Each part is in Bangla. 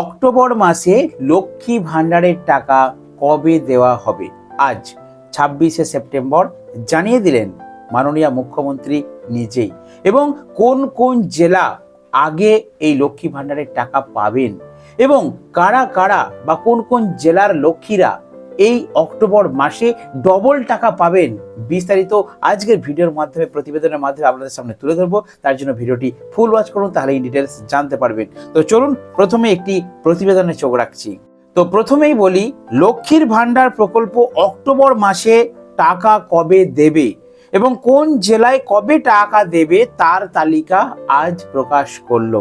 অক্টোবর মাসে লক্ষ্মী ভাণ্ডারের টাকা কবে দেওয়া হবে? আজ ছাব্বিশে সেপ্টেম্বর জানিয়ে দিলেন মাননীয় মুখ্যমন্ত্রী নিজেই। এবং কোন কোন জেলা আগে এই লক্ষ্মী ভাণ্ডারের টাকা পাবেন? এবং কারা কারা বা কোন কোন জেলার লক্ষ্মীরা এই অক্টোবর মাসে ডবল টাকা পাবেন। বিস্তারিত আজকের ভিডিওর মাধ্যমে, প্রতিবেদনের মাধ্যমে আপনাদের সামনে তুলে ধরবো। তার জন্য ভিডিওটি ফুল ওয়াচ করুন তাহলে এই ডিটেলস জানতে পারবেন। তো চলুন, প্রথমে একটি প্রতিবেদনে চোখ রাখছি। তো প্রথমেই বলি, লক্ষ্মীর ভাণ্ডার প্রকল্প অক্টোবর মাসে টাকা কবে দেবে এবং কোন জেলায় কবে টাকা দেবে তার তালিকা আজ প্রকাশ করল।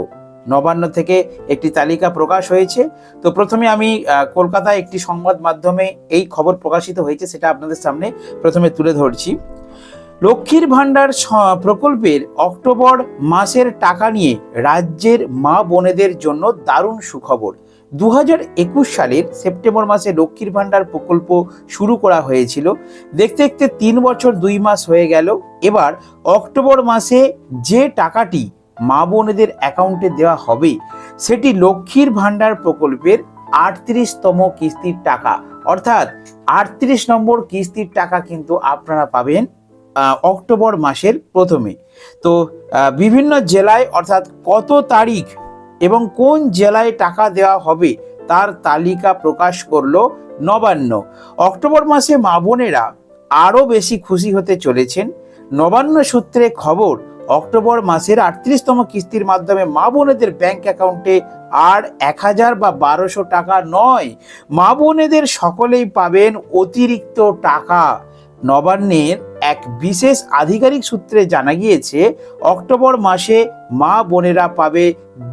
নবান্ন থেকে একটি তালিকা প্রকাশ হয়েছে। তো প্রথমে আমি কলকাতায় একটি সংবাদ মাধ্যমে এই খবর প্রকাশিত হয়েছে, সেটা আপনাদের সামনে প্রথমে তুলে ধরছি। লক্ষ্মীর ভাণ্ডার প্রকল্পের অক্টোবর মাসের টাকা নিয়ে রাজ্যের মা বোনেদের জন্য দারুণ সুখবর। দু হাজার একুশ সালের সেপ্টেম্বর মাসে লক্ষ্মীর ভাণ্ডার প্রকল্প শুরু করা হয়েছিল। দেখতে দেখতে তিন বছর দুই মাস হয়ে গেল। এবার অক্টোবর মাসে যে টাকাটি মা বোনেদের অ্যাকাউন্টে দেওয়া হবে সেটি লক্ষ্মীর ভাণ্ডার প্রকল্পের আটত্রিশতম কিস্তির টাকা। অর্থাৎ আটত্রিশ নম্বর কিস্তির টাকা কিন্তু আপনারা পাবেন অক্টোবর মাসের প্রথমে। তো বিভিন্ন জেলায় অর্থাৎ কত তারিখ এবং কোন জেলায় টাকা দেওয়া হবে তার তালিকা প্রকাশ করল নবান্ন। অক্টোবর মাসে মা বোনেরা আরও বেশি খুশি হতে চলেছেন। নবান্ন সূত্রে খবর অক্টোবর মাসের আটত্রিশতম কিস্তির মাধ্যমে মা বোনেদের ব্যাংক অ্যাকাউন্টে আর এক হাজার বা বারোশো টাকা নয়। মা বোনেদের সকলেই পাবেন অতিরিক্ত টাকা। নবান্নের এক বিশেষ আধিকারিক সূত্রে জানা গিয়েছে, অক্টোবর মাসে মা বোনেরা পাবে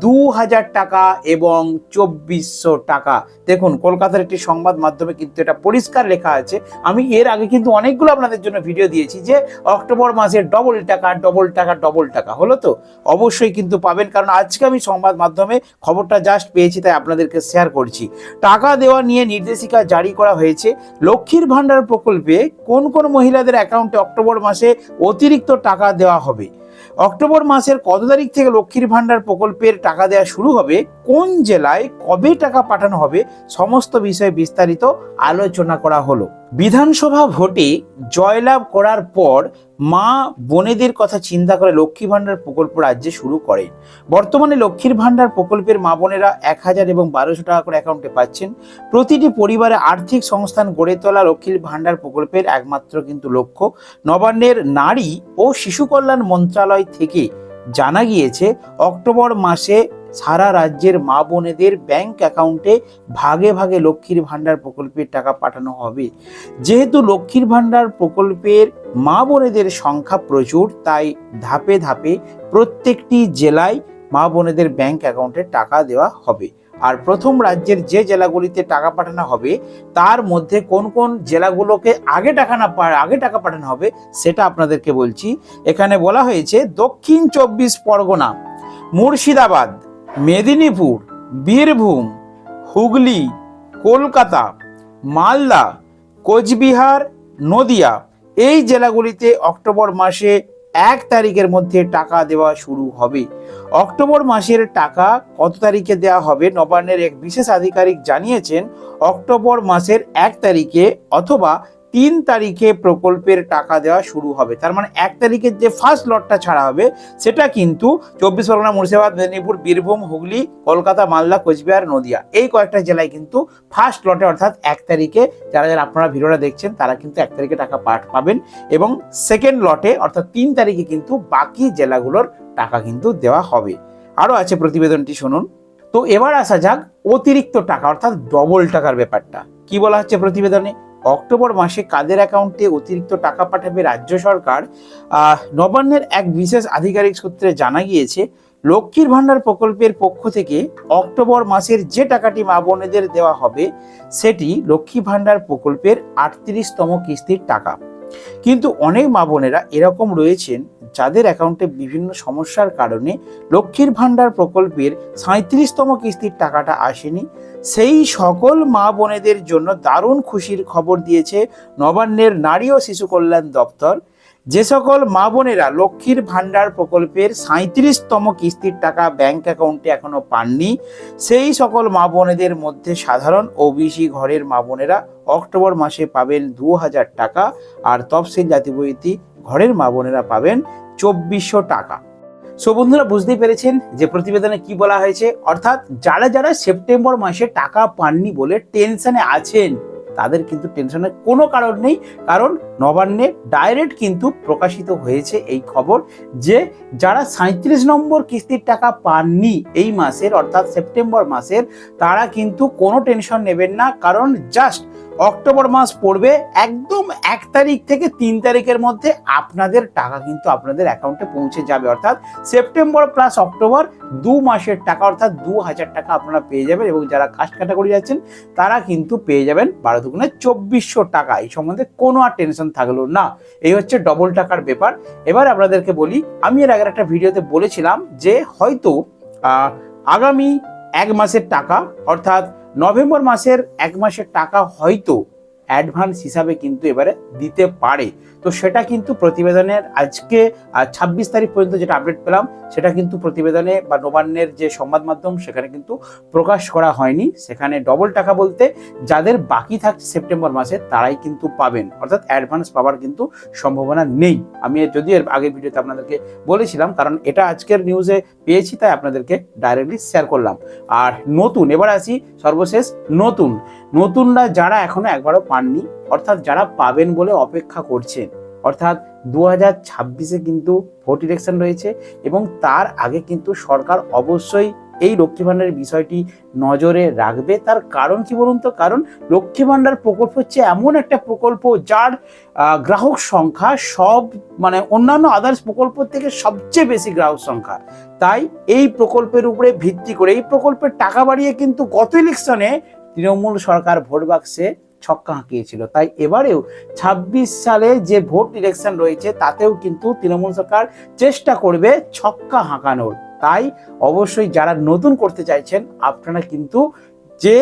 দু হাজার টাকা এবং চব্বিশশো টাকা। দেখুন, কলকাতার একটি সংবাদ মাধ্যমে কিন্তু এটা পরিষ্কার লেখা আছে। আমি এর আগে কিন্তু অনেকগুলো আপনাদের জন্য ভিডিও দিয়েছি যে অক্টোবর মাসে ডবল টাকা ডবল টাকা ডবল টাকা। হলো তো? অবশ্যই কিন্তু পাবেন, কারণ আজকে আমি সংবাদ মাধ্যমে খবরটা জাস্ট পেয়েছি, তাই আপনাদেরকে শেয়ার করছি। টাকা দেওয়া নিয়ে নির্দেশিকা জারি করা হয়েছে। লক্ষ্মীর ভাণ্ডার প্রকল্পে কোন কোন মহিলাদের অ্যাকাউন্টে অক্টোবর মাসে অতিরিক্ত টাকা দেওয়া হবে? অক্টোবর মাসের কত তারিখ থেকে লক্ষ্মীর ভাণ্ডার প্রকল্পের টাকা দেওয়া শুরু হবে? কোন জেলায় কবে টাকা পাঠানো হবে? সমস্ত বিষয়ে বিস্তারিত আলোচনা করা হলো। বিধানসভা ভোটে জয়লাভ করার পর মা বোনেদের কথা চিন্তা করে লক্ষ্মী ভাণ্ডার প্রকল্প রাজ্যে শুরু করে বর্তমানে লক্ষ্মীর ভাণ্ডার প্রকল্পের মা বোনেরা এক হাজার এবং বারোশো টাকা করে অ্যাকাউন্টে পাচ্ছেন। প্রতিটি পরিবারে আর্থিক সংস্থান গড়ে তোলা লক্ষ্মীর ভাণ্ডার প্রকল্পের একমাত্র কিন্তু লক্ষ্য। নবান্নের নারী ও শিশু কল্যাণ মন্ত্রণালয় থেকে জানা গিয়েছে, অক্টোবর মাসে সারা রাজ্যের মা বোনেদের ব্যাংক অ্যাকাউন্টে ভাগে ভাগে লক্ষ্মীর ভাণ্ডার প্রকল্পের টাকা পাঠানো হবে। যেহেতু লক্ষ্মীর ভাণ্ডার প্রকল্পের মা বোনেদের সংখ্যা প্রচুর, তাই ধাপে ধাপে প্রত্যেকটি জেলায় মা বোনেদের ব্যাংক অ্যাকাউন্টে টাকা দেওয়া হবে। আর প্রথম রাজ্যের যে জেলাগুলিতে টাকা পাঠানো হবে, তার মধ্যে কোন কোন জেলাগুলোকে আগে টাকা না আগে টাকা পাঠানো হবে, সেটা আপনাদেরকে বলছি। এখানে বলা হয়েছে দক্ষিণ চব্বিশ পরগনা, মুর্শিদাবাদ মেদিনীপুর, বীরভূম, হুগলি, কলকাতা, মালদা, কোচবিহার, নদিয়া এই জেলাগুলিতে অক্টোবর মাসে এক তারিখের মধ্যে টাকা দেওয়া শুরু হবে। অক্টোবর মাসের টাকা কত তারিখে দেওয়া হবে নবান্নের এক বিশেষ আধিকারিক জানিয়েছেন, অক্টোবর মাসের এক তারিখে অথবা তিন তারিখে প্রকল্পের টাকা দেওয়া শুরু হবে। তার মানে এক তারিখের যে ফার্স্ট লটটা ছাড়া হবে, সেটা কিন্তু চব্বিশ পরগনা, মুর্শিদাবাদ, মেদিনীপুর, বীরভূম, হুগলি, কলকাতা, মালদা, কোচবিহার, নদিয়া এই কয়েকটা জেলায় কিন্তু ফার্স্ট লটে অর্থাৎ এক তারিখে যারা যারা আপনারা ভিডিওটা দেখছেন, তারা কিন্তু এক তারিখে টাকা পাঠ পাবেন এবং সেকেন্ড লটে অর্থাৎ তিন তারিখে কিন্তু বাকি জেলাগুলোর টাকা কিন্তু দেওয়া হবে। আরও আছে প্রতিবেদনটি শুনুন। তো এবার আসা যাক অতিরিক্ত টাকা, অর্থাৎ ডবল টাকার ব্যাপারটা। কি বলা হচ্ছে প্রতিবেদনে? অক্টোবর মাসে কাদের অ্যাকাউন্টে অতিরিক্ত টাকা পাঠাবে রাজ্য সরকার? নবান্নের এক বিশেষ আধিকারিক সূত্রে জানা গিয়েছে, লক্ষ্মীর ভাণ্ডার প্রকল্পের পক্ষ থেকে অক্টোবর মাসের যে টাকাটি মা বোনেদের দেওয়া হবে, সেটি লক্ষ্মী ভাণ্ডার প্রকল্পের আটত্রিশতম কিস্তির টাকা। কিন্তু অনেক মা বোনেরা এরকম রয়েছেন যাদের অ্যাকাউন্টে বিভিন্ন সমস্যার কারণে লক্ষ্মীর ভাণ্ডার প্রকল্পের সাঁত্রিশতম কিস্তির টাকাটা আসেনি। সেই সকল মা বোনেদের জন্য দারুণ খুশির খবর দিয়েছে নবান্নের নারী ও শিশু কল্যাণ দপ্তর। যে সকল মা বোনেরা লক্ষ্মীর ভাণ্ডার প্রকল্পের সাঁত্রিশতম কিস্তির টাকা ব্যাংক অ্যাকাউন্টে এখনও পাননি, সেই সকল মা বোনেদের মধ্যে সাধারণ ওবিসি ঘরের মা বোনেরা অক্টোবর মাসে পাবেন দু হাজার টাকা আর তফসিল জাতিবৈতি ঘরের মা বোনেরা পাবেন চব্বিশশো টাকা। সো বন্ধুরা, বুঝতেই পেরেছেন যে প্রতিবেদনে কি বলা হয়েছে? অর্থাৎ যারা যারা সেপ্টেম্বর মাসে টাকা পাননি বলে টেনশনে আছেন তাদের কিন্তু টেনশনের কোনো কারণ নেই। কারণ নবান্নে ডাইরেক্ট কিন্তু প্রকাশিত হয়েছে এই খবর যে যারা সাঁত্রিশ নম্বর কিস্তির টাকা পাননি এই মাসের, অর্থাৎ সেপ্টেম্বর মাসের, তারা কিন্তু কোনো টেনশন নেবেন না। কারণ জাস্ট অক্টোবর মাস পড়বে একদম এক তারিখ থেকে তিন তারিখের মধ্যে আপনাদের টাকা কিন্তু আপনাদের অ্যাকাউন্টে পৌঁছে যাবে। অর্থাৎ সেপ্টেম্বর প্লাস অক্টোবর দু মাসের টাকা, অর্থাৎ দু হাজার টাকা আপনারা পেয়ে যাবেন এবং যারা কাস্ট ক্যাটাগরি যাচ্ছেন, তারা কিন্তু পেয়ে যাবেন বারো দুগুণে চব্বিশশো টাকা। এই সম্বন্ধে কোনো আর টেনশন থাকল না। এই হচ্ছে ডবল টাকার ব্যাপার। এবার আপনাদেরকে বলি, আমি এর আগের একটা ভিডিওতে বলেছিলাম যে হয়তো আগামী এক মাসের টাকা, অর্থাৎ নভেম্বর মাসের এক মাসের টাকা হয়তো অ্যাডভান্স হিসাবে কিন্তু এবারে দিতে পারে। তো সেটা কিন্তু প্রতিবেদনের আজকে ছাব্বিশ তারিখ পর্যন্ত যেটা আপডেট পেলাম, সেটা কিন্তু প্রতিবেদনে বা নবান্নের যে সংবাদ মাধ্যম, সেখানে কিন্তু প্রকাশ করা হয়নি। সেখানে ডবল টাকা বলতে যাদের বাকি থাকছে সেপ্টেম্বর মাসে, তারাই কিন্তু পাবেন। অর্থাৎ অ্যাডভান্স পাওয়ার কিন্তু সম্ভাবনা নেই। আমি যদিও এর আগের ভিডিওতে আপনাদেরকে বলেছিলাম, কারণ এটা আজকের নিউজে পেয়েছি, তাই আপনাদেরকে ডাইরেক্টলি শেয়ার করলাম। আর নতুন, এবার আসি সর্বশেষ নতুন। নতুনরা যারা এখনও একবারও পাননি, অর্থাৎ যারা পাবেন বলে অপেক্ষা করছেন, অর্থাৎ দু হাজার ছাব্বিশে কিন্তু ভোট ইলেকশন রয়েছে এবং তার আগে কিন্তু সরকার অবশ্যই এই লক্ষ্মী ভাণ্ডারের বিষয়টি নজরে রাখবে। তার কারণ কি বলুন তো? কারণ লক্ষ্মী ভাণ্ডার প্রকল্প হচ্ছে এমন একটা প্রকল্প যার গ্রাহক সংখ্যা সব মানে অন্যান্য আদার্স প্রকল্প থেকে সবচেয়ে বেশি গ্রাহক সংখ্যা। তাই এই প্রকল্পের উপরে ভিত্তি করে, এই প্রকল্পের টাকা বাড়িয়ে কিন্তু গত ইলেকশনে তৃণমূল সরকার ভোট বাক্সে ছক্কা হাঁকিয়েছিল। তাই এবারেও ছাব্বিশ সালে যে ভোট ইলেকশন রয়েছে, তাতেও কিন্তু তৃণমূল সরকার চেষ্টা করবে ছক্কা হাঁকানোর। তাই অবশ্যই যারা নতুন করতে চাইছেন, আপনারা কিন্তু যে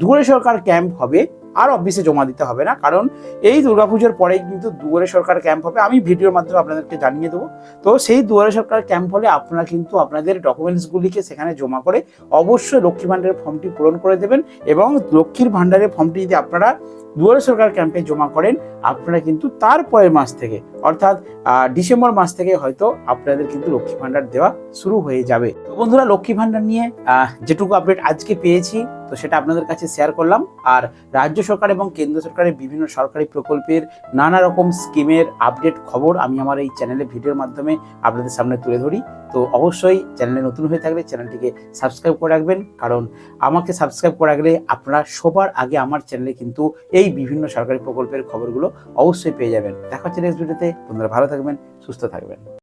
দুয়ারে সরকার ক্যাম্প হবে আর অফিসে জমা দিতে হবে না। কারণ এই দুর্গাপুজোর পরেই কিন্তু দুয়ারে সরকার ক্যাম্প হবে। আমি ভিডিওর মাধ্যমে আপনাদেরকে জানিয়ে দেবো। তো সেই দুয়ারে সরকার ক্যাম্প হলে আপনারা কিন্তু আপনাদের ডকুমেন্টসগুলিকে সেখানে জমা করে অবশ্যই লক্ষ্মী ভাণ্ডারের ফর্মটি পূরণ করে দেবেন এবং লক্ষ্মীর ভাণ্ডারের ফর্মটি যদি আপনারা দুয়ারে সরকার ক্যাম্পে জমা করেন, আপনারা কিন্তু তারপরের মাস থেকে, অর্থাৎ ডিসেম্বর মাস থেকে হয়তো আপনাদের কিন্তু লক্ষ্মী ভাণ্ডার দেওয়া শুরু হয়ে যাবে। তো বন্ধুরা লক্ষ্মী ভাণ্ডার নিয়ে যেটুকু আপডেট আজকে পেয়েছি তো সেটা আপনাদের কাছে শেয়ার করলাম। আর রাজ্য সরকার এবং কেন্দ্র সরকারের বিভিন্ন সরকারি প্রকল্পের নানা রকম স্কিমের আপডেট খবর আমি আমার এই চ্যানেলে ভিডিওর মাধ্যমে আপনাদের সামনে তুলে ধরি। তো অবশ্যই চ্যানেলে নতুন হয়ে থাকলে চ্যানেলটিকে সাবস্ক্রাইব করে রাখবেন। কারণ আমাকে সাবস্ক্রাইব করে রাখলে আপনারা সবার আগে আমার চ্যানেলে কিন্তু এই বিভিন্ন সরকারি প্রকল্পের খবরগুলো অবশ্যই পেয়ে যাবেন। দেখা হচ্ছে নেক্সট ভিডিওতে বন্ধুরা ভালো থাকবেন, সুস্থ থাকবেন।